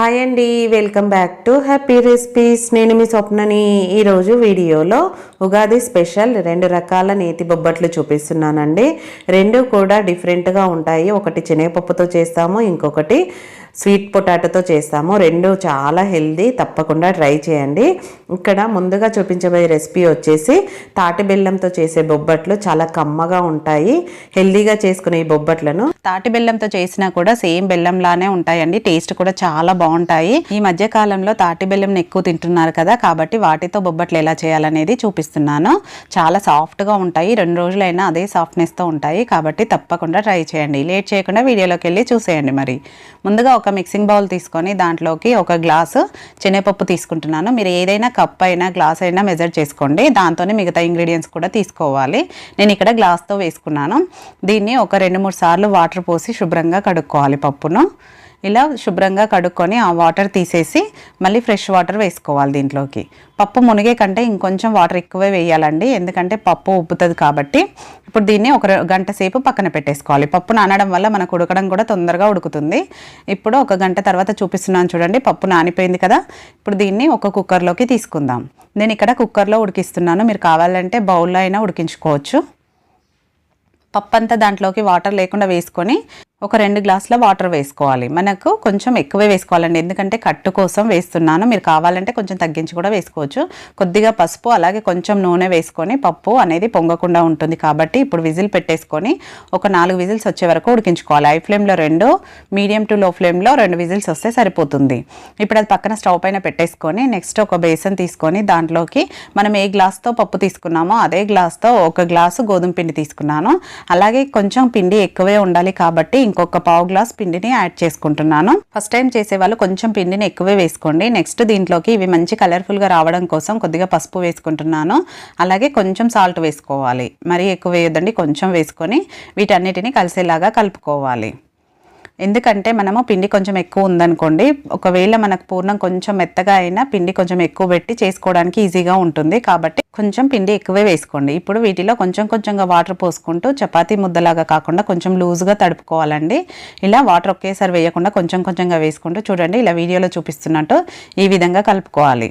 Hi అండి welcome back to happy recipes నేను మీ స్వప్నని ఈరోజు వీడియోలో ఉగాది స్పెషల్ రెండు రకాల నేతి బొబ్బట్లు చూపిస్తున్నానండి. రెండు కూడా డిఫరెంట్గా ఉంటాయి. ఒకటి శనగపప్పుతో చేస్తాము ఇంకొకటి స్వీట్ పొటాటోతో చేస్తాము. రెండు చాలా హెల్దీ తప్పకుండా ట్రై చేయండి. ఇక్కడ ముందుగా చూపించబోయే రెసిపీ వచ్చేసి తాటి బెల్లంతో చేసే బొబ్బట్లు చాలా కమ్మగా ఉంటాయి. హెల్దీగా చేసుకునే ఈ బొబ్బట్లను తాటి బెల్లంతో చేసినా కూడా సేమ్ బెల్లంలానే ఉంటాయండి. టేస్ట్ కూడా చాలా బాగుంటాయి. ఈ మధ్య కాలంలో తాటి బెల్లం ఎక్కువ తింటున్నారు కదా కాబట్టి వాటితో బొబ్బట్లు ఎలా చేయాలనేది చూపిస్తున్నాను. చాలా సాఫ్ట్గా ఉంటాయి. రెండు రోజులైనా అదే సాఫ్ట్నెస్తో ఉంటాయి. కాబట్టి తప్పకుండా ట్రై చేయండి. లేట్ చేయకుండా వీడియోలోకి వెళ్ళి చూసేయండి మరి. ముందుగా ఒక మిక్సింగ్ బౌల్ తీసుకొని దాంట్లోకి ఒక గ్లాసు శనగపప్పు తీసుకుంటున్నాను. మీరు ఏదైనా కప్ అయినా గ్లాస్ అయినా మెజర్ చేసుకోండి. దాంతోనే మిగతా ఇంగ్రీడియంట్స్ కూడా తీసుకోవాలి. నేను ఇక్కడ గ్లాస్తో వేసుకున్నాను. దీన్ని ఒక రెండు మూడు సార్లు వాటర్ పోసి శుభ్రంగా కడుక్కోవాలి పప్పును. ఇలా శుభ్రంగా కడుక్కొని ఆ వాటర్ తీసేసి మళ్ళీ ఫ్రెష్ వాటర్ వేసుకోవాలి దీంట్లోకి. పప్పు మునిగే కంటే ఇంకొంచెం వాటర్ ఎక్కువే వేయాలండి. ఎందుకంటే పప్పు ఉబ్బుతుంది కాబట్టి ఇప్పుడు దీన్ని ఒక గంట సేపు పక్కన పెట్టేసుకోవాలి. పప్పు నానడం వల్ల మనకు ఉడకడం కూడా తొందరగా ఉడుకుతుంది. ఇప్పుడు ఒక గంట తర్వాత చూపిస్తున్నాను చూడండి. పప్పు నానిపోయింది కదా. ఇప్పుడు దీన్ని ఒక కుక్కర్లోకి తీసుకుందాం. నేను ఇక్కడ కుక్కర్లో ఉడికిస్తున్నాను. మీరు కావాలంటే బౌల్లో అయినా ఉడికించుకోవచ్చు. పప్పు అంతా దాంట్లోకి వాటర్ లేకుండా వేసుకొని ఒక రెండు గ్లాసుల వాటర్ వేసుకోవాలి. మనకు కొంచెం ఎక్కువే వేసుకోవాలండి. ఎందుకంటే కట్టు కోసం వేస్తున్నాను. మీరు కావాలంటే కొంచెం తగ్గించి కూడా వేసుకోవచ్చు. కొద్దిగా పసుపు అలాగే కొంచెం నూనె వేసుకొని పప్పు అనేది పొంగకుండా ఉంటుంది. కాబట్టి ఇప్పుడు విజిల్ పెట్టేసుకొని ఒక నాలుగు విజిల్స్ వచ్చే వరకు ఉడికించుకోవాలి. హై ఫ్లేమ్లో రెండు మీడియం టు లో ఫ్లేమ్లో రెండు విజిల్స్ వస్తే సరిపోతుంది. ఇప్పుడు అది పక్కన స్టవ్ పైన పెట్టేసుకొని నెక్స్ట్ ఒక బేసన్ తీసుకొని దాంట్లోకి మనం ఏ గ్లాస్తో పప్పు తీసుకున్నామో అదే గ్లాస్తో ఒక గ్లాసు గోధుమ పిండి తీసుకున్నాను. అలాగే కొంచెం పిండి ఎక్కువే ఉండాలి కాబట్టి ఇంకొక పావు గ్లాస్ పిండిని యాడ్ చేసుకుంటున్నాను. ఫస్ట్ టైం చేసే వాళ్ళు కొంచెం పిండిని ఎక్కువే వేసుకోండి. నెక్స్ట్ దీంట్లోకి ఇవి మంచి కలర్ఫుల్గా రావడం కోసం కొద్దిగా పసుపు వేసుకుంటున్నాను. అలాగే కొంచెం సాల్ట్ వేసుకోవాలి. మరీ ఎక్కువ వేయొద్దండి కొంచెం వేసుకొని వీటన్నిటిని కలిసేలాగా కలుపుకోవాలి. ఎందుకంటే మనము పిండి కొంచెం ఎక్కువ ఉందనుకోండి ఒకవేళ మనకు పూర్ణం కొంచెం మెత్తగా అయినా పిండి కొంచెం ఎక్కువ పెట్టి చేసుకోవడానికి ఈజీగా ఉంటుంది. కాబట్టి కొంచెం పిండి ఎక్కువే వేసుకోండి. ఇప్పుడు వీటిలో కొంచెం కొంచెంగా వాటర్ పోసుకుంటూ చపాతీ ముద్దలాగా కాకుండా కొంచెం లూజ్గా తడుపుకోవాలండి. ఇలా వాటర్ ఒకేసారి వేయకుండా కొంచెం కొంచెంగా వేసుకుంటూ చూడండి. ఇలా వీడియోలో చూపిస్తున్నట్టు ఈ విధంగా కలుపుకోవాలి.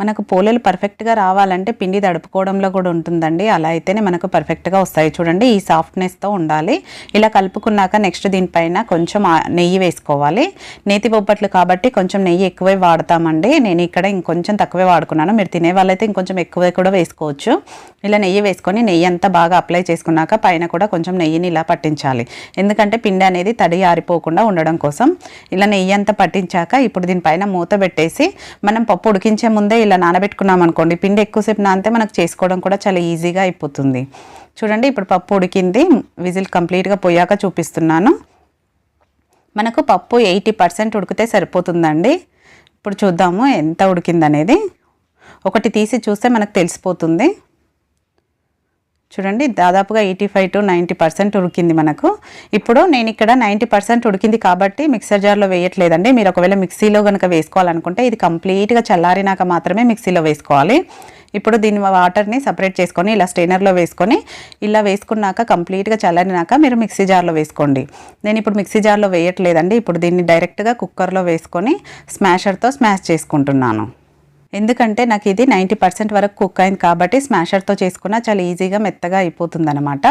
మనకు పోలేలు పర్ఫెక్ట్గా రావాలంటే పిండి తడుపుకోవడంలో కూడా ఉంటుందండి. అలా అయితేనే మనకు పర్ఫెక్ట్గా వస్తాయి. చూడండి ఈ సాఫ్ట్నెస్తో ఉండాలి. ఇలా కలుపుకున్నాక నెక్స్ట్ దీనిపైన కొంచెం నెయ్యి వేసుకోవాలి. నేతి బొబ్బట్లు కాబట్టి కొంచెం నెయ్యి ఎక్కువే వాడతామండి. నేను ఇక్కడ ఇంకొంచెం తక్కువే వాడుకున్నాను. మీరు తినే వాళ్ళైతే ఇంకొంచెం ఎక్కువే కూడా వేసుకోవచ్చు. ఇలా నెయ్యి వేసుకొని నెయ్యి అంతా బాగా అప్లై చేసుకున్నాక పైన కూడా కొంచెం నెయ్యిని ఇలా పట్టించాలి. ఎందుకంటే పిండి అనేది తడి ఆరిపోకుండా ఉండడం కోసం. ఇలా నెయ్యి అంతా పట్టించాక ఇప్పుడు దీనిపైన మూత పెట్టేసి మనం పప్పు ఉడికించే ముందే ఇలా నానబెట్టుకున్నాం అనుకోండి పిండి ఎక్కువసేపు నానితే మనకు చేసుకోవడం కూడా చాలా ఈజీగా అయిపోతుంది. చూడండి ఇప్పుడు పప్పు ఉడికింది. విజిల్ కంప్లీట్గా పోయాక చూపిస్తున్నాను. మనకు పప్పు ఎయిటీ పర్సెంట్ ఉడికితే సరిపోతుందండి. ఇప్పుడు చూద్దాము ఎంత ఉడికిందనేది. ఒకటి తీసి చూస్తే మనకు తెలిసిపోతుంది. చూడండి దాదాపుగా eighty five to ninety percent ఉడికింది మనకు. ఇప్పుడు నేను ఇక్కడ నైంటీ పర్సెంట్ ఉడికింది కాబట్టి మిక్సర్ జార్లో వేయట్లేదండి. మీరు ఒకవేళ మిక్సీలో కనుక వేసుకోవాలనుకుంటే ఇది కంప్లీట్గా చల్లారినాక మాత్రమే మిక్సీలో వేసుకోవాలి. ఇప్పుడు దీని వాటర్ని సపరేట్ చేసుకొని ఇలా స్టెయినర్లో వేసుకొని ఇలా వేసుకున్నాక కంప్లీట్గా చల్లారినాక మీరు మిక్సీ జార్లో వేసుకోండి. నేను ఇప్పుడు మిక్సీ జార్లో వేయట్లేదండి. ఇప్పుడు దీన్ని డైరెక్ట్గా కుక్కర్లో వేసుకొని స్మాషర్తో స్మాష్ చేసుకుంటున్నాను. ఎందుకంటే నాకు ఇది నైంటీ పర్సెంట్ వరకు కుక్ అయింది కాబట్టి స్మాషర్తో చేసుకున్న చాలా ఈజీగా మెత్తగా అయిపోతుంది అనమాట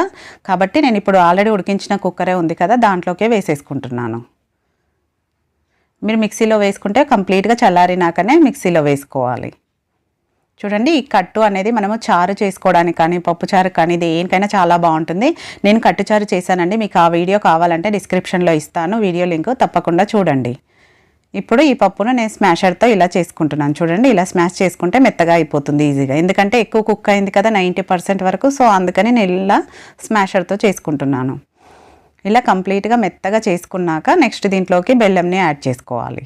కాబట్టి నేను ఇప్పుడు ఆల్రెడీ ఉడికించిన కుక్కరే ఉంది కదా దాంట్లోకే వేసేసుకుంటున్నాను. మీరు మిక్సీలో వేసుకుంటే కంప్లీట్గా చల్లారినాకనే మిక్సీలో వేసుకోవాలి. చూడండి ఈ కట్టు అనేది మనము చారు చేసుకోవడానికి కానీ పప్పు చారు కానీ దేనికైనా చాలా బాగుంటుంది. నేను కట్టు చారు చేశానండి మీకు ఆ వీడియో కావాలంటే డిస్క్రిప్షన్లో ఇస్తాను. వీడియో లింక్ తప్పకుండా చూడండి. ఇప్పుడు ఈ పప్పును నేను స్మాషర్తో ఇలా చేసుకుంటున్నాను. చూడండి ఇలా స్మాష్ చేసుకుంటే మెత్తగా అయిపోతుంది ఈజీగా. ఎందుకంటే ఎక్కువ కుక్ అయింది కదా నైంటీ పర్సెంట్ వరకు. సో అందుకని నేను ఇలా స్మాషర్తో చేసుకుంటున్నాను. ఇలా కంప్లీట్గా మెత్తగా చేసుకున్నాక నెక్స్ట్ దీంట్లోకి బెల్లంని యాడ్ చేసుకోవాలి.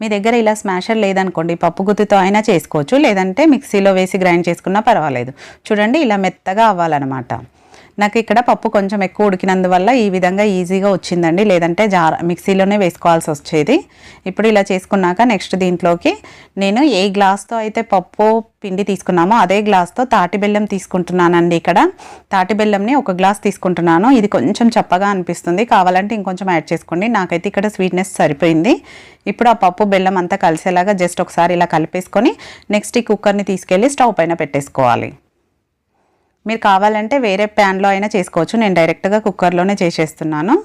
మీ దగ్గర ఇలా స్మాషర్ లేదనుకోండి పప్పు గుత్తితో అయినా చేసుకోవచ్చు. లేదంటే మిక్సీలో వేసి గ్రైండ్ చేసుకున్నా పర్వాలేదు. చూడండి ఇలా మెత్తగా అవ్వాలన్నమాట. నాకు ఇక్కడ పప్పు కొంచెం ఎక్కువ ఉడికినందువల్ల ఈ విధంగా ఈజీగా వచ్చిందండి. లేదంటే జార మిక్సీలోనే వేసుకోవాల్సి వచ్చేది. ఇప్పుడు ఇలా చేసుకున్నాక నెక్స్ట్ దీంట్లోకి నేను ఏ గ్లాస్తో అయితే పప్పు పిండి తీసుకున్నామో అదే గ్లాస్తో తాటి బెల్లం తీసుకుంటున్నానండి ఇక్కడ. తాటి బెల్లంని ఒక గ్లాస్ తీసుకుంటున్నాను. ఇది కొంచెం చప్పగా అనిపిస్తుంది. కావాలంటే ఇంకొంచెం యాడ్ చేసుకోండి. నాకైతే ఇక్కడ స్వీట్నెస్ సరిపోయింది. ఇప్పుడు ఆ పప్పు బెల్లం అంతా కలిసేలాగా జస్ట్ ఒకసారి ఇలా కలిపేసుకొని నెక్స్ట్ ఈ కుక్కర్ని తీసుకెళ్ళి స్టవ్ పైన పెట్టేసుకోవాలి. మీరు కావాలంటే వేరే ప్యాన్లో అయినా చేసుకోవచ్చు. నేను డైరెక్ట్గా కుక్కర్లోనే చేసేస్తున్నాను.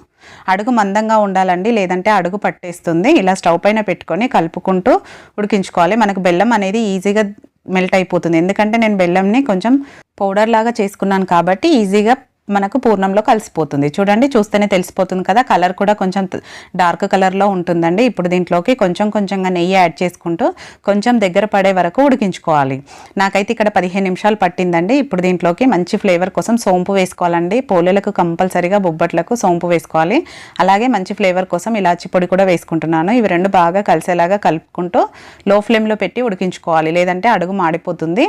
అడుగు మందంగా ఉండాలండి లేదంటే అడుగు పట్టేస్తుంది. ఇలా స్టవ్ పైన పెట్టుకొని కలుపుకుంటూ ఉడికించుకోవాలి. మనకు బెల్లం అనేది ఈజీగా మెల్ట్ అయిపోతుంది. ఎందుకంటే నేను బెల్లంని కొంచెం పౌడర్ లాగా చేసుకున్నాను కాబట్టి ఈజీగా మనకు పూర్ణంలో కలిసిపోతుంది. చూడండి చూస్తేనే తెలిసిపోతుంది కదా కలర్ కూడా కొంచెం డార్క్ కలర్లో ఉంటుందండి. ఇప్పుడు దీంట్లోకి కొంచెం కొంచెంగా నెయ్యి యాడ్ చేసుకుంటూ కొంచెం దగ్గర పడే వరకు ఉడికించుకోవాలి. నాకైతే ఇక్కడ పదిహేను నిమిషాలు పట్టిందండి. ఇప్పుడు దీంట్లోకి మంచి ఫ్లేవర్ కోసం సోంపు వేసుకోవాలండి. పోలేలకు కంపల్సరీగా బొబ్బట్లకు సోంపు వేసుకోవాలి. అలాగే మంచి ఫ్లేవర్ కోసం ఇలాచి పొడి కూడా వేసుకుంటున్నాను. ఇవి రెండు బాగా కలిసేలాగా కలుపుకుంటూ లో ఫ్లేమ్లో పెట్టి ఉడికించుకోవాలి. లేదంటే అడుగు మాడిపోతుంది.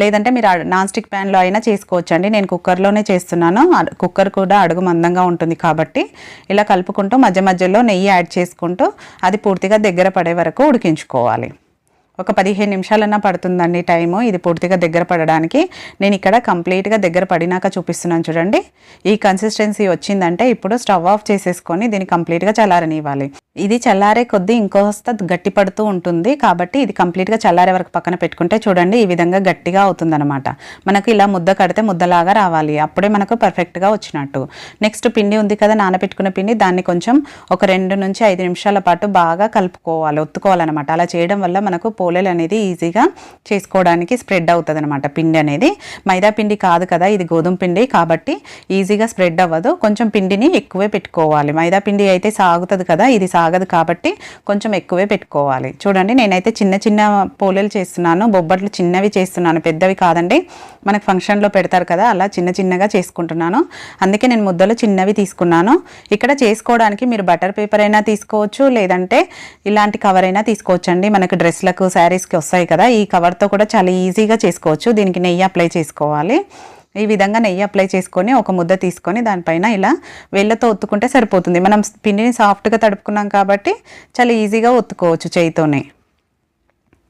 లేదంటే మీరు నాన్ స్టిక్ ప్యాన్లో అయినా చేసుకోవచ్చండి. నేను కుక్కర్లోనే చేస్తున్నాను. అడ్- కుక్కర్ కూడా అడుగు మందంగా ఉంటుంది కాబట్టి ఇలా కలుపుకుంటూ మధ్య మధ్యలో నెయ్యి యాడ్ చేసుకుంటూ అది పూర్తిగా దగ్గర పడే వరకు ఉడికించుకోవాలి. ఒక పదిహేను నిమిషాలన్నా పడుతుందండి టైము. ఇది పూర్తిగా దగ్గర పడడానికి. నేను ఇక్కడ కంప్లీట్గా దగ్గర పడినాక చూపిస్తున్నాను చూడండి. ఈ కన్సిస్టెన్సీ వచ్చిందంటే ఇప్పుడు స్టవ్ ఆఫ్ చేసేసుకొని దీన్ని కంప్లీట్గా చల్లారనివ్వాలి. ఇది చల్లారే కొద్దీ ఇంకోస్త గట్టి పడుతూ ఉంటుంది. కాబట్టి ఇది కంప్లీట్గా చల్లారే వరకు పక్కన పెట్టుకుంటే చూడండి ఈ విధంగా గట్టిగా అవుతుందన్నమాట. మనకు ఇలా ముద్ద కడితే ముద్దలాగా రావాలి. అప్పుడే మనకు పర్ఫెక్ట్గా వచ్చినట్టు. నెక్స్ట్ పిండి ఉంది కదా నానబెట్టుకున్న పిండి. దాన్ని కొంచెం ఒక రెండు నుంచి ఐదు నిమిషాల పాటు బాగా కలుపుకోవాలి ఒత్తుకోవాలన్నమాట. అలా చేయడం వల్ల మనకు పోలేలు అనేది ఈజీగా చేసుకోవడానికి స్ప్రెడ్ అవుతుంది అనమాట పిండి అనేది. మైదా పిండి కాదు కదా ఇది గోధుమ పిండి కాబట్టి ఈజీగా స్ప్రెడ్ అవ్వదు. కొంచెం పిండిని ఎక్కువే పెట్టుకోవాలి. మైదా పిండి అయితే సాగుతుంది కదా ఇది సాగదు కాబట్టి కొంచెం ఎక్కువే పెట్టుకోవాలి. చూడండి నేనైతే చిన్న చిన్న పోలేలు చేస్తున్నాను బొబ్బట్లు చిన్నవి చేస్తున్నాను పెద్దవి కాదండి. మనకు ఫంక్షన్లో పెడతారు కదా అలా చిన్న చిన్నగా చేసుకుంటున్నాను. అందుకే నేను ముద్దలు చిన్నవి తీసుకున్నాను. ఇక్కడ చేసుకోవడానికి మీరు బటర్ పేపర్ అయినా తీసుకోవచ్చు లేదంటే ఇలాంటి కవర్ అయినా తీసుకోవచ్చండి. మనకు డ్రెస్లకు శారీస్కి వస్తాయి కదా ఈ కవర్తో కూడా చాలా ఈజీగా చేసుకోవచ్చు. దీనికి నెయ్యి అప్లై చేసుకోవాలి. ఈ విధంగా నెయ్యి అప్లై చేసుకొని ఒక ముద్ద తీసుకొని దానిపైన ఇలా వెళ్ళతో ఒత్తుకుంటే సరిపోతుంది. మనం పిండిని సాఫ్ట్గా తడుపుకున్నాం కాబట్టి చాలా ఈజీగా ఒత్తుకోవచ్చు చేయితోనే.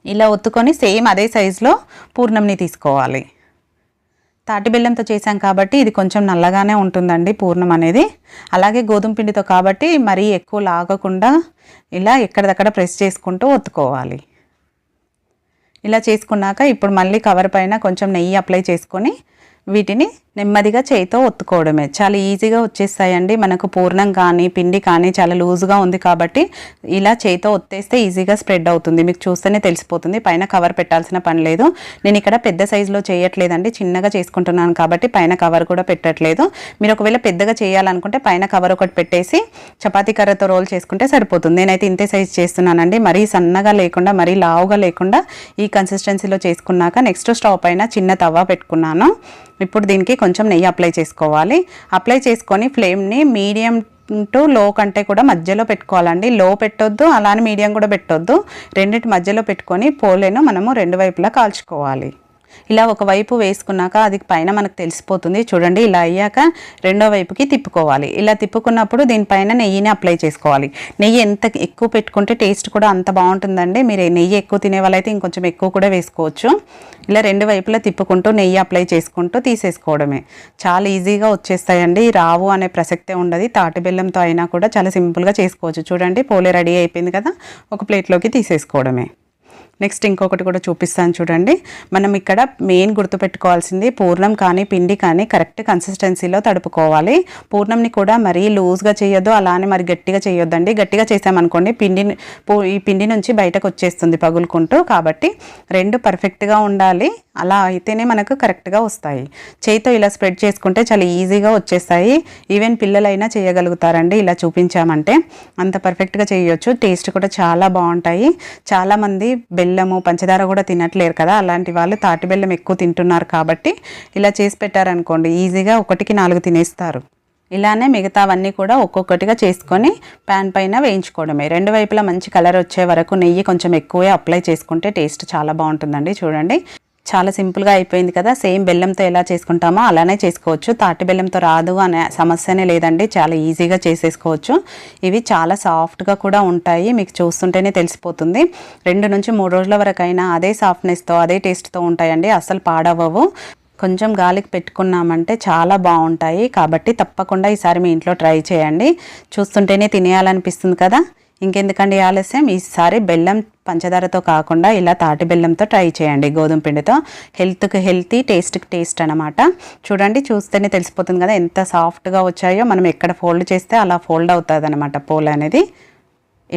ఇలా ఒత్తుకొని సేమ్ అదే సైజులో పూర్ణంని తీసుకోవాలి. తాటి బెల్లంతో చేసాం కాబట్టి ఇది కొంచెం నల్లగానే ఉంటుందండి పూర్ణం అనేది. అలాగే గోధుమ పిండితో కాబట్టి మరీ ఎక్కువ లాగకుండా ఇలా ఎక్కడిదక్కడ ప్రెస్ చేసుకుంటూ ఒత్తుకోవాలి. ఇలా చేసుకున్నాక ఇప్పుడు మళ్ళీ కవర్ పైన కొంచెం నెయ్యి అప్లై చేసుకొని వీటిని నెమ్మదిగా చేయితో ఒత్తుకోవడమే. చాలా ఈజీగా వచ్చేస్తాయండి. మనకు పూర్ణం కానీ పిండి కానీ చాలా లూజ్గా ఉంది కాబట్టి ఇలా చేయితో ఒత్తేస్తే ఈజీగా స్ప్రెడ్ అవుతుంది. మీకు చూస్తేనే తెలిసిపోతుంది. పైన కవర్ పెట్టాల్సిన పని లేదు. నేను ఇక్కడ పెద్ద సైజులో చేయట్లేదండి. చిన్నగా చేసుకుంటున్నాను కాబట్టి పైన కవర్ కూడా పెట్టట్లేదు. మీరు ఒకవేళ పెద్దగా చేయాలనుకుంటే పైన కవర్ ఒకటి పెట్టేసి చపాతీ కర్రతో రోల్ చేసుకుంటే సరిపోతుంది. నేనైతే ఇంతే సైజ్ చేస్తున్నానండి. మరీ సన్నగా లేకుండా మరీ లావుగా లేకుండా ఈ కన్సిస్టెన్సీలో చేసుకున్నాక నెక్స్ట్ స్టవ్ పైన చిన్న తవ్వ పెట్టుకున్నాను. ఇప్పుడు దీనికి కొంచెం నెయ్యి అప్లై చేసుకోవాలి. అప్లై చేసుకొని ఫ్లేమ్ని మీడియం టు లో కంటే కూడా మధ్యలో పెట్టుకోవాలండి. లో పెట్టొద్దు అలానే మీడియం కూడా పెట్టొద్దు. రెండింటి మధ్యలో పెట్టుకొని పోలేను మనము రెండు వైపులా కాల్చుకోవాలి. ఇలా ఒక వైపు వేసుకున్నాక అది పైన మనకు తెలిసిపోతుంది. చూడండి ఇలా అయ్యాక రెండో వైపుకి తిప్పుకోవాలి. ఇలా తిప్పుకున్నప్పుడు దీనిపైన నెయ్యిని అప్లై చేసుకోవాలి. నెయ్యి ఎంత ఎక్కువ పెట్టుకుంటే టేస్ట్ కూడా అంత బాగుంటుందండి. మీరు నెయ్యి ఎక్కువ తినే వాళ్ళైతే ఇంకొంచెం ఎక్కువ కూడా వేసుకోవచ్చు. ఇలా రెండు వైపులా తిప్పుకుంటూ నెయ్యి అప్లై చేసుకుంటూ తీసేసుకోవడమే. చాలా ఈజీగా వచ్చేస్తాయండి. రావు అనే ప్రసక్తే ఉండదు. తాటి బెల్లంతో అయినా కూడా చాలా సింపుల్గా చేసుకోవచ్చు. చూడండి పోలే రెడీ అయిపోయింది కదా. ఒక ప్లేట్లోకి తీసేసుకోవడమే. నెక్స్ట్ ఇంకొకటి కూడా చూపిస్తాను చూడండి. మనం ఇక్కడ మెయిన్ గుర్తుపెట్టుకోవాల్సింది పూర్ణం కానీ పిండి కానీ కరెక్ట్ కన్సిస్టెన్సీలో తడుపుకోవాలి. పూర్ణంని కూడా మరీ లూజ్గా చేయొద్దు అలానే మరి గట్టిగా చేయొద్దండి. గట్టిగా చేసామనుకోండి పిండి ఈ పిండి నుంచి బయటకు వచ్చేస్తుంది పగులుకుంటూ. కాబట్టి రెండు పర్ఫెక్ట్గా ఉండాలి. అలా అయితేనే మనకు కరెక్ట్గా వస్తాయి. చేయితో ఇలా స్ప్రెడ్ చేసుకుంటే చాలా ఈజీగా వచ్చేస్తాయి. ఈవెన్ పిల్లలైనా చేయగలుగుతారండి ఇలా చూపించామంటే. అంత పర్ఫెక్ట్గా చేయొచ్చు. టేస్ట్ కూడా చాలా బాగుంటాయి. చాలామంది బెల్లము పంచదార కూడా తినట్లేరు కదా. అలాంటి వాళ్ళు తాటి బెల్లం ఎక్కువ తింటున్నారు కాబట్టి ఇలా చేసి పెట్టారనుకోండి ఈజీగా ఒకటికి నాలుగు తినేస్తారు. ఇలానే మిగతావన్నీ కూడా ఒక్కొక్కటిగా చేసుకొని ప్యాన్ పైన వేయించుకోవడమే. రెండు వైపులా మంచి కలర్ వచ్చే వరకు నెయ్యి కొంచెం ఎక్కువే అప్లై చేసుకుంటే టేస్ట్ చాలా బాగుంటుందండి చూడండి. చాలా సింపుల్గా అయిపోయింది కదా. సేమ్ బెల్లంతో ఎలా చేసుకుంటామో అలానే చేసుకోవచ్చు. తాటి బెల్లంతో రాదు అనే సమస్యనే లేదండి. చాలా ఈజీగా చేసేసుకోవచ్చు. ఇవి చాలా సాఫ్ట్గా కూడా ఉంటాయి. మీకు చూస్తుంటేనే తెలిసిపోతుంది. రెండు నుంచి మూడు రోజుల వరకు అయినా అదే సాఫ్ట్నెస్తో అదే టేస్ట్తో ఉంటాయండి. అస్సలు పాడవవు కొంచెం గాలికి పెట్టుకున్నామంటే చాలా బాగుంటాయి. కాబట్టి తప్పకుండా ఈసారి మీ ఇంట్లో ట్రై చేయండి. చూస్తుంటేనే తినేయాలనిపిస్తుంది కదా. ఇంకెందుకండి ఆలస్యం? ఈసారి బెల్లం పంచదారతో కాకుండా ఇలా తాటి బెల్లంతో ట్రై చేయండి గోధుమ పిండితో. హెల్త్కి హెల్తీ టేస్ట్కి టేస్ట్ అనమాట చూడండి చూస్తేనే తెలిసిపోతుంది కదా ఎంత సాఫ్ట్గా వచ్చాయో. మనం ఎక్కడ ఫోల్డ్ చేస్తే అలా ఫోల్డ్ అవుతుంది అనమాట పోల్ అనేది.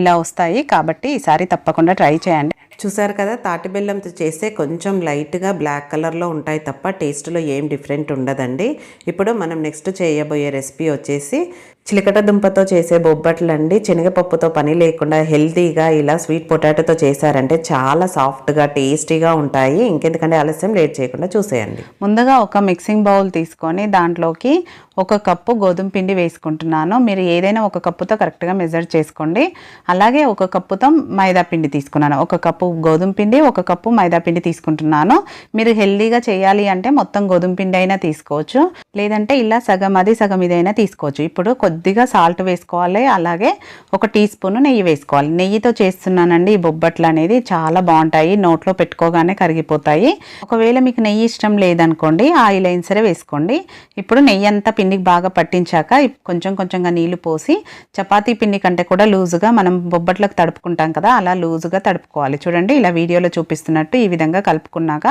ఇలా వస్తాయి కాబట్టి ఈసారి తప్పకుండా ట్రై చేయండి. చూసారు కదా తాటి బెల్లంతో చేస్తే కొంచెం లైట్గా బ్లాక్ కలర్లో ఉంటాయి తప్ప టేస్ట్లో ఏం డిఫరెంట్ ఉండదండి. ఇప్పుడు మనం నెక్స్ట్ చేయబోయే రెసిపీ వచ్చేసి చిలకట దుంపతో చేసే బొబ్బట్లు అండి శనగపప్పుతో పని లేకుండా హెల్తీగా ఇలా స్వీట్ పొటాటోతో చేశారంటే చాలా సాఫ్ట్గా టేస్టీగా ఉంటాయి. ఇంకెందుకంటే ఆలస్యం లేట్ చేయకుండా చూసేయండి. ముందుగా ఒక మిక్సింగ్ బౌల్ తీసుకొని దాంట్లోకి ఒక కప్పు గోధుమ పిండి వేసుకుంటున్నాను. మీరు ఏదైనా ఒక కప్పుతో కరెక్ట్గా మెజర్ చేసుకోండి. అలాగే ఒక కప్పుతో మైదా పిండి తీసుకున్నాను. ఒక కప్పు గోధుమ పిండి ఒక కప్పు మైదా పిండి తీసుకుంటున్నాను. మీరు హెల్తీగా చేయాలి అంటే మొత్తం గోధుమ పిండి అయినా తీసుకోవచ్చు. లేదంటే ఇలా సగం అది సగం ఇదైనా తీసుకోవచ్చు. ఇప్పుడు కొద్దిగా సాల్ట్ వేసుకోవాలి అలాగే ఒక టీ స్పూన్ నెయ్యి వేసుకోవాలి. నెయ్యితో చేస్తున్నానండి ఈ బొబ్బట్లు అనేది. చాలా బాగుంటాయి నోట్లో పెట్టుకోగానే కరిగిపోతాయి. ఒకవేళ మీకు నెయ్యి ఇష్టం లేదనుకోండి ఆయిల్ అయిన సరే వేసుకోండి. ఇప్పుడు నెయ్యి అంతా పిండికి బాగా పట్టించాక కొంచెం కొంచెంగా నీళ్ళు పోసి చపాతీ పిండి కంటే కూడా లూజుగా మనం బొబ్బట్లకు తడుపుకుంటాం కదా అలా లూజుగా తడుపుకోవాలి. చూడండి ఇలా వీడియోలో చూపిస్తున్నట్టు ఈ విధంగా కలుపుకున్నాక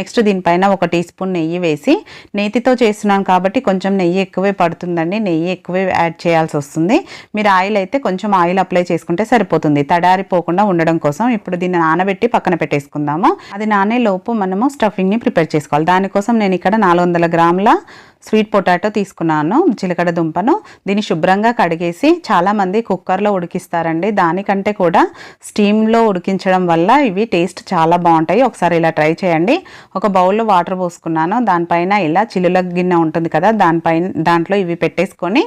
నెక్స్ట్ దీనిపైన ఒక టీ స్పూన్ నెయ్యి వేసి నేతితో చేస్తున్నాను కాబట్టి కొంచెం నెయ్యి ఎక్కువే పడుతుందండి. నెయ్యి ఎక్కువే యాడ్ చేయాల్సి వస్తుంది. మీరు ఆయిల్ అయితే కొంచెం ఆయిల్ అప్లై చేసుకుంటే సరిపోతుంది. తడారిపోకుండా ఉండడం కోసం ఇప్పుడు దీన్ని నానబెట్టి పక్కన పెట్టేసుకుందాము. అది నానే లోపు మనము స్టఫింగ్ని ప్రిపేర్ చేసుకోవాలి. దానికోసం నేను ఇక్కడ నాలుగు వందల గ్రాముల స్వీట్ పొటాటో తీసుకున్నాను. చిలకడ దుంపను. దీన్ని శుభ్రంగా కడిగేసి చాలామంది కుక్కర్లో ఉడికిస్తారండి. దానికంటే కూడా స్టీమ్లో ఉడికించడం వల్ల ఇవి టేస్ట్ చాలా బాగుంటాయి. ఒకసారి ఇలా ట్రై చేయండి. ఒక బౌల్లో వాటర్ పోసుకున్నాను. దానిపైన ఇలా చిల్లుల గిన్నె ఉంటుంది కదా దానిపైన దాంట్లో ఇవి పెట్టేసుకొని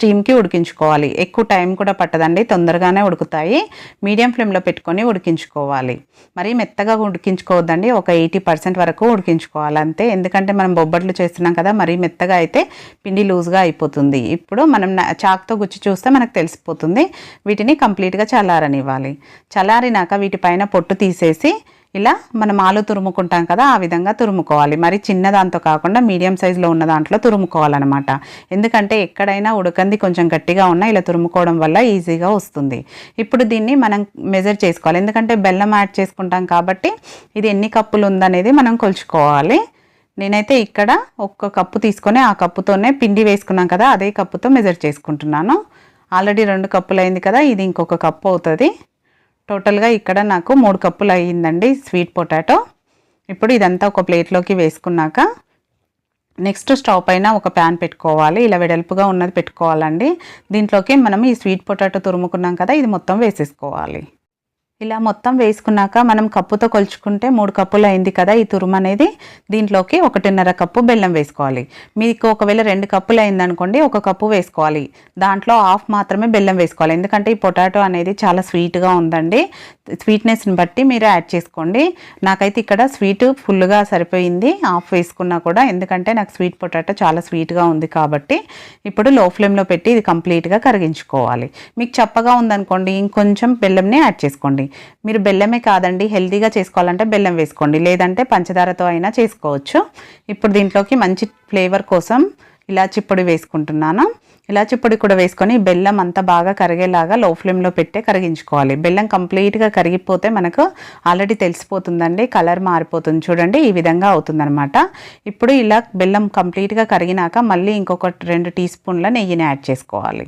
స్టీమ్కి ఉడికించుకోవాలి. ఎక్కువ టైం కూడా పట్టదండి. తొందరగానే ఉడుకుతాయి. మీడియం ఫ్లేమ్లో పెట్టుకొని ఉడికించుకోవాలి. మరీ మెత్తగా ఉడికించుకోవద్దండి. ఒక ఎయిటీ పర్సెంట్ వరకు ఉడికించుకోవాలి. అంతే. ఎందుకంటే మనం బొబ్బట్లు చేస్తున్నాం కదా మరీ మెత్తగా అయితే పిండి లూజ్గా అయిపోతుంది. ఇప్పుడు మనం చాక్తో గుచ్చి చూస్తే మనకు తెలిసిపోతుంది. వీటిని కంప్లీట్గా చల్లారనివ్వాలి. చల్లారినాక వీటిపైన పొట్టు తీసేసి ఇలా మనం ఆలు తురుముకుంటాం కదా ఆ విధంగా తురుముకోవాలి. మరి చిన్న దాంతో కాకుండా మీడియం సైజులో ఉన్న దాంట్లో తురుముకోవాలన్నమాట. ఎందుకంటే ఎక్కడైనా ఉడకంది కొంచెం గట్టిగా ఉన్నా ఇలా తురుముకోవడం వల్ల ఈజీగా వస్తుంది. ఇప్పుడు దీన్ని మనం మెజర్ చేసుకోవాలి. ఎందుకంటే బెల్లం యాడ్ చేసుకుంటాం కాబట్టి ఇది ఎన్ని కప్పులు ఉందనేది మనం కొలుచుకోవాలి. నేనైతే ఇక్కడ ఒక్క కప్పు తీసుకొని ఆ కప్పుతోనే పిండి వేసుకున్నాం కదా అదే కప్పుతో మెజర్ చేసుకుంటున్నాను. ఆల్రెడీ రెండు కప్పులు అయింది కదా ఇది ఇంకొక కప్పు అవుతుంది. టోటల్గా ఇక్కడ నాకు మూడు కప్పులు అయ్యిందండి స్వీట్ పొటాటో. ఇప్పుడు ఇదంతా ఒక ప్లేట్లోకి వేసుకున్నాక నెక్స్ట్ స్టవ్ పైన ఒక ప్యాన్ పెట్టుకోవాలి. ఇలా వెడల్పుగా ఉన్నది పెట్టుకోవాలండి. దీంట్లోకి మనం ఈ స్వీట్ పొటాటో తురుముకున్నాం కదా ఇది మొత్తం వేసేసుకోవాలి. ఇలా మొత్తం వేసుకున్నాక మనం కప్పుతో కొలుచుకుంటే మూడు కప్పులు అయింది కదా ఈ తురుము అనేది. దీంట్లోకి ఒకటిన్నర కప్పు బెల్లం వేసుకోవాలి. మీకు ఒకవేళ రెండు కప్పులు అయిందనుకోండి ఒక కప్పు వేసుకోవాలి. దాంట్లో హాఫ్ మాత్రమే బెల్లం వేసుకోవాలి. ఎందుకంటే ఈ పొటాటో అనేది చాలా స్వీట్గా ఉందండి. స్వీట్నెస్ని బట్టి మీరు యాడ్ చేసుకోండి. నాకైతే ఇక్కడ స్వీట్ ఫుల్గా సరిపోయింది. హాఫ్ వేసుకున్నా కూడా ఎందుకంటే నాకు స్వీట్ పొటాటో చాలా స్వీట్గా ఉంది కాబట్టి. ఇప్పుడు లో ఫ్లేమ్లో పెట్టి ఇది కంప్లీట్గా కరిగించుకోవాలి. మీకు చప్పగా ఉందనుకోండి ఇంకొంచెం బెల్లంని యాడ్ చేసుకోండి. మీరు బెల్లమే కాదండి హెల్తీగా చేసుకోవాలంటే బెల్లం వేసుకోండి. లేదంటే పంచదారతో అయినా చేసుకోవచ్చు. ఇప్పుడు దీంట్లోకి మంచి ఫ్లేవర్ కోసం ఇలాచి పొడి వేసుకుంటున్నాను. ఇలాచి పొడి కూడా వేసుకొని బెల్లం అంతా బాగా కరిగేలాగా లో ఫ్లేమ్లో పెట్టే కరిగించుకోవాలి. బెల్లం కంప్లీట్గా కరిగిపోతే మనకు ఆల్రెడీ తెలిసిపోతుందండి కలర్ మారిపోతుంది చూడండి ఈ విధంగా అవుతుందన్నమాట. ఇప్పుడు ఇలా బెల్లం కంప్లీట్గా కరిగినాక మళ్ళీ ఇంకొక రెండు టీ స్పూన్ల నెయ్యిని యాడ్ చేసుకోవాలి.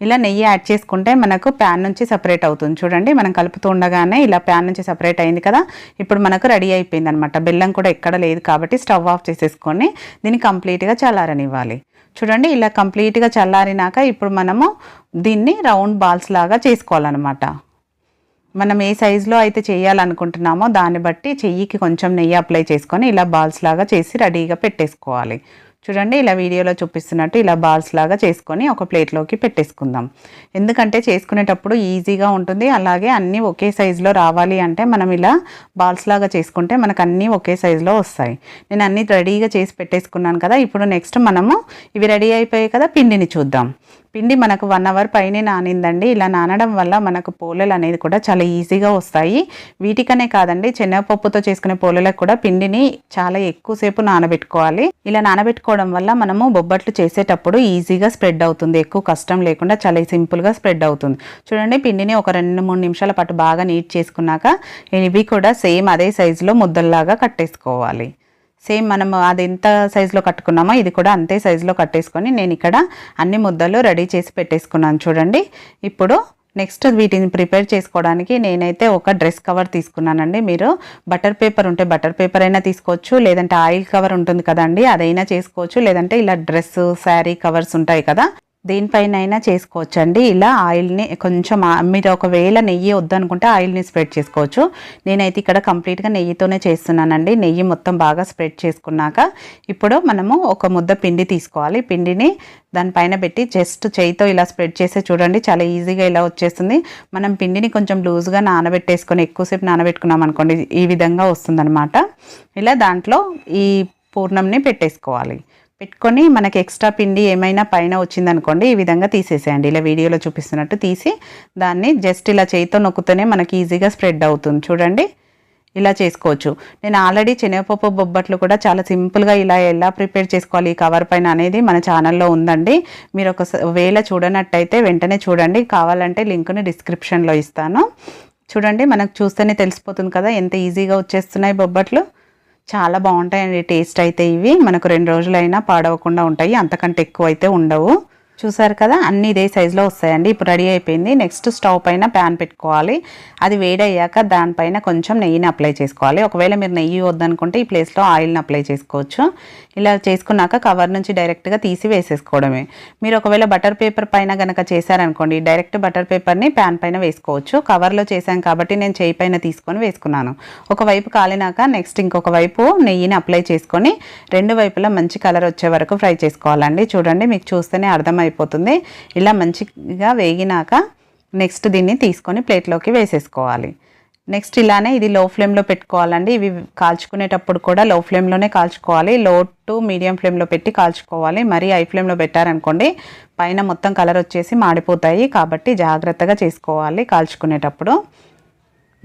ఇలా నెయ్యి యాడ్ చేసుకుంటే మనకు ప్యాన్ నుంచి సపరేట్ అవుతుంది. చూడండి మనం కలుపుతూ ఉండగానే ఇలా ప్యాన్ నుంచి సపరేట్ అయింది కదా? ఇప్పుడు మనకు రెడీ అయిపోయింది అనమాట బెల్లం కూడా ఎక్కడ లేదు కాబట్టి స్టవ్ ఆఫ్ చేసేసుకొని దీన్ని కంప్లీట్గా చల్లారనివ్వాలి. చూడండి ఇలా కంప్లీట్గా చల్లారినాక ఇప్పుడు మనము దీన్ని రౌండ్ బాల్స్ లాగా చేసుకోవాలన్నమాట. మనం ఏ సైజులో అయితే చేయాలనుకుంటున్నామో దాన్ని బట్టి చెయ్యికి కొంచెం నెయ్యి అప్లై చేసుకొని ఇలా బాల్స్ లాగా చేసి రెడీగా పెట్టేసుకోవాలి. చూడండి ఇలా వీడియోలో చూపిస్తున్నట్టు ఇలా బాల్స్ లాగా చేసుకొని ఒక ప్లేట్లోకి పెట్టేసుకుందాం. ఎందుకంటే చేసుకునేటప్పుడు ఈజీగా ఉంటుంది. అలాగే అన్నీ ఒకే సైజులో రావాలి అంటే మనం ఇలా బాల్స్ లాగా చేసుకుంటే మనకు అన్నీ ఒకే సైజులో వస్తాయి. నేను అన్నీ రెడీగా చేసి పెట్టేసుకున్నాను కదా. ఇప్పుడు నెక్స్ట్ మనము ఇవి రెడీ అయిపోయాయి కదా పిండిని చూద్దాం. పిండి మనకు వన్ అవర్ పైనే నానిందండి. ఇలా నానడం వల్ల మనకు పోలలు అనేది కూడా చాలా ఈజీగా వస్తాయి. వీటికనే కాదండి శనగపప్పుతో చేసుకునే పోలలకు కూడా పిండిని చాలా ఎక్కువసేపు నానబెట్టుకోవాలి. ఇలా నానబెట్టుకోవడం వల్ల మనము బొబ్బట్లు చేసేటప్పుడు ఈజీగా స్ప్రెడ్ అవుతుంది. ఎక్కువ కష్టం లేకుండా చాలా సింపుల్గా స్ప్రెడ్ అవుతుంది. చూడండి పిండిని ఒక రెండు మూడు నిమిషాల పాటు బాగా నీట్ చేసుకున్నాక ఇవి కూడా సేమ్ అదే సైజులో ముద్దల్లాగా కట్టేసుకోవాలి. సేమ్ మనం అది ఎంత సైజులో కట్టుకున్నామో ఇది కూడా అంతే సైజులో కట్టేసుకొని నేను ఇక్కడ అన్ని ముద్దలు రెడీ చేసి పెట్టేసుకున్నాను చూడండి. ఇప్పుడు నెక్స్ట్ వీటిని ప్రిపేర్ చేసుకోవడానికి నేనైతే ఒక డ్రెస్ కవర్ తీసుకున్నానండి. మీరు బటర్ పేపర్ ఉంటే బటర్ పేపర్ అయినా తీసుకోవచ్చు లేదంటే ఆయిల్ కవర్ ఉంటుంది కదండి అదైనా చేసుకోవచ్చు లేదంటే ఇలా డ్రెస్ శారీ కవర్స్ ఉంటాయి కదా. దేనిపైన అయినా చేసుకోవచ్చు అండి ఇలా ఆయిల్ని కొంచెం మీరు ఒకవేళ నెయ్యి వద్దనుకుంటే ఆయిల్ని స్ప్రెడ్ చేసుకోవచ్చు. నేనైతే ఇక్కడ కంప్లీట్గా నెయ్యితోనే చేస్తున్నానండి. నెయ్యి మొత్తం బాగా స్ప్రెడ్ చేసుకున్నాక ఇప్పుడు మనము ఒక ముద్ద పిండి తీసుకోవాలి. పిండిని దానిపైన పెట్టి జస్ట్ చేయితో ఇలా స్ప్రెడ్ చేసి చూడండి చాలా ఈజీగా ఇలా వచ్చేస్తుంది. మనం పిండిని కొంచెం లూజ్గా నానబెట్టేసుకొని ఎక్కువసేపు నానబెట్టుకున్నాం అనుకోండి ఈ విధంగా వస్తుందన్నమాట. ఇలా దాంట్లో ఈ పూర్ణంని పెట్టేసుకోవాలి. పెట్టుకొని మనకి ఎక్స్ట్రా పిండి ఏమైనా పైన వచ్చిందనుకోండి ఈ విధంగా తీసేసేయండి. ఇలా వీడియోలో చూపిస్తున్నట్టు తీసి దాన్ని జస్ట్ ఇలా చేయితో నొక్కుతూనే మనకి ఈజీగా స్ప్రెడ్ అవుతుంది. చూడండి ఇలా చేసుకోవచ్చు. నేను ఆల్రెడీ శనగపప్పు బొబ్బట్లు కూడా చాలా సింపుల్గా ఇలా ఎలా ప్రిపేర్ చేసుకోవాలి ఈ కవర్ పైన అనేది మన ఛానల్లో ఉందండి. మీరు ఒక వేళ చూడనట్టయితే వెంటనే చూడండి. కావాలంటే లింక్ని డిస్క్రిప్షన్లో ఇస్తాను. చూడండి మనకు చూస్తేనే తెలిసిపోతుంది కదా ఎంత ఈజీగా వచ్చేస్తున్నాయి బొబ్బట్లు. చాలా బాగుంటాయండి టేస్ట్ అయితే ఇవి. మనకు రెండు రోజులైనా పాడవకుండా ఉంటాయి. అంతకంటే ఎక్కువ అయితే ఉండవు. చూసారు కదా? అన్ని ఇదే సైజులో వస్తాయండి. ఇప్పుడు రెడీ అయిపోయింది. నెక్స్ట్ స్టవ్ పైన ప్యాన్ పెట్టుకోవాలి. అది వేడయ్యాక దానిపైన కొంచెం నెయ్యిని అప్లై చేసుకోవాలి. ఒకవేళ మీరు నెయ్యి వద్దనుకుంటే ఈ ప్లేస్లో ఆయిల్ని అప్లై చేసుకోవచ్చు. ఇలా చేసుకున్నాక కవర్ నుంచి డైరెక్ట్గా తీసి వేసేసుకోవడమే. మీరు ఒకవేళ బటర్ పేపర్ పైన కనుక చేశారనుకోండి డైరెక్ట్ బటర్ పేపర్ని ప్యాన్ పైన వేసుకోవచ్చు. కవర్లో చేశాం కాబట్టి నేను చేయి పైన తీసుకొని వేసుకున్నాను. ఒకవైపు కాలినాక నెక్స్ట్ ఇంకొక వైపు నెయ్యిని అప్లై చేసుకొని రెండు వైపులా మంచి కలర్ వచ్చే వరకు ఫ్రై చేసుకోవాలండి. చూడండి మీకు చూస్తేనే అయిపోతుంది. ఇలా మంచిగా వేగినాక నెక్స్ట్ దీన్ని తీసుకొని ప్లేట్లోకి వేసేసుకోవాలి. నెక్స్ట్ ఇలానే ఇది లో ఫ్లేమ్లో పెట్టుకోవాలండి. ఇవి కాల్చుకునేటప్పుడు కూడా లో ఫ్లేమ్లోనే కాల్చుకోవాలి. లో టు మీడియం ఫ్లేమ్లో పెట్టి కాల్చుకోవాలి. మరీ హై ఫ్లేమ్లో పెట్టారనుకోండి పైన మొత్తం కలర్ వచ్చేసి మాడిపోతాయి. కాబట్టి జాగ్రత్తగా చేసుకోవాలి కాల్చుకునేటప్పుడు.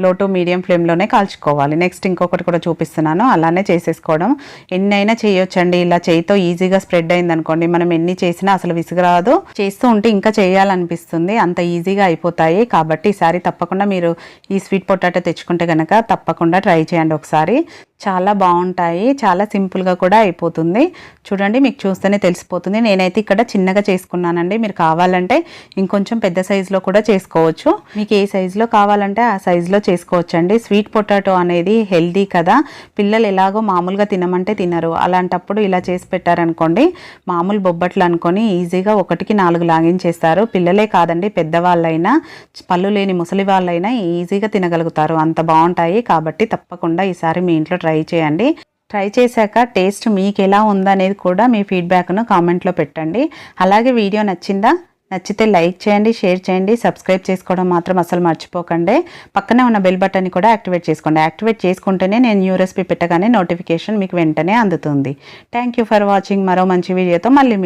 లో టు మీడియం ఫ్లేమ్లోనే కాల్చుకోవాలి. నెక్స్ట్ ఇంకొకటి కూడా చూపిస్తున్నాను. అలానే చేసేసుకోవడం. ఎన్ని అయినా చేయొచ్చండి. ఇలా చేయితో ఈజీగా స్ప్రెడ్ అయింది అనుకోండి మనం ఎన్ని చేసినా అసలు విసుగురాదు. చేస్తూ ఉంటే ఇంకా చేయాలనిపిస్తుంది. అంత ఈజీగా అయిపోతాయి. కాబట్టి ఈసారి తప్పకుండా మీరు ఈ స్వీట్ పొటాటో తెచ్చుకుంటే కనుక తప్పకుండా ట్రై చేయండి ఒకసారి. చాలా బాగుంటాయి. చాలా సింపుల్గా కూడా అయిపోతుంది. చూడండి మీకు చూస్తేనే తెలిసిపోతుంది. నేనైతే ఇక్కడ చిన్నగా చేసుకున్నానండి. మీరు కావాలంటే ఇంకొంచెం పెద్ద సైజులో కూడా చేసుకోవచ్చు. మీకు ఏ సైజులో కావాలంటే ఆ సైజులో చేసుకోవచ్చు అండి స్వీట్ పొటాటో అనేది హెల్దీ కదా. పిల్లలు ఎలాగో మామూలుగా తినమంటే తినరు. అలాంటప్పుడు ఇలా చేసి పెట్టారనుకోండి మామూలు బొబ్బట్లు అనుకొని ఈజీగా ఒకటికి నాలుగు లాగించేస్తారు. పిల్లలే కాదండి పెద్దవాళ్ళైనా పళ్ళు లేని ముసలి వాళ్ళైనా ఈజీగా తినగలుగుతారు. అంత బాగుంటాయి కాబట్టి తప్పకుండా ఈసారి మీ ఇంట్లో ట్రై ట్రై చేయండి. ట్రై చేశాక టేస్ట్ మీకు ఎలా ఉందనేది కూడా మీ ఫీడ్బ్యాక్ను కామెంట్లో పెట్టండి. అలాగే వీడియో నచ్చిందా? నచ్చితే లైక్ చేయండి షేర్ చేయండి సబ్స్క్రైబ్ చేసుకోవడం మాత్రం అసలు మర్చిపోకండి. పక్కనే ఉన్న బెల్ బటన్ని కూడా యాక్టివేట్ చేసుకోండి. యాక్టివేట్ చేసుకుంటేనే నేను న్యూ రెసిపీ పెట్టగానే నోటిఫికేషన్ మీకు వెంటనే అందుతుంది. Thank you for watching. మరో మంచి వీడియోతో మళ్ళీ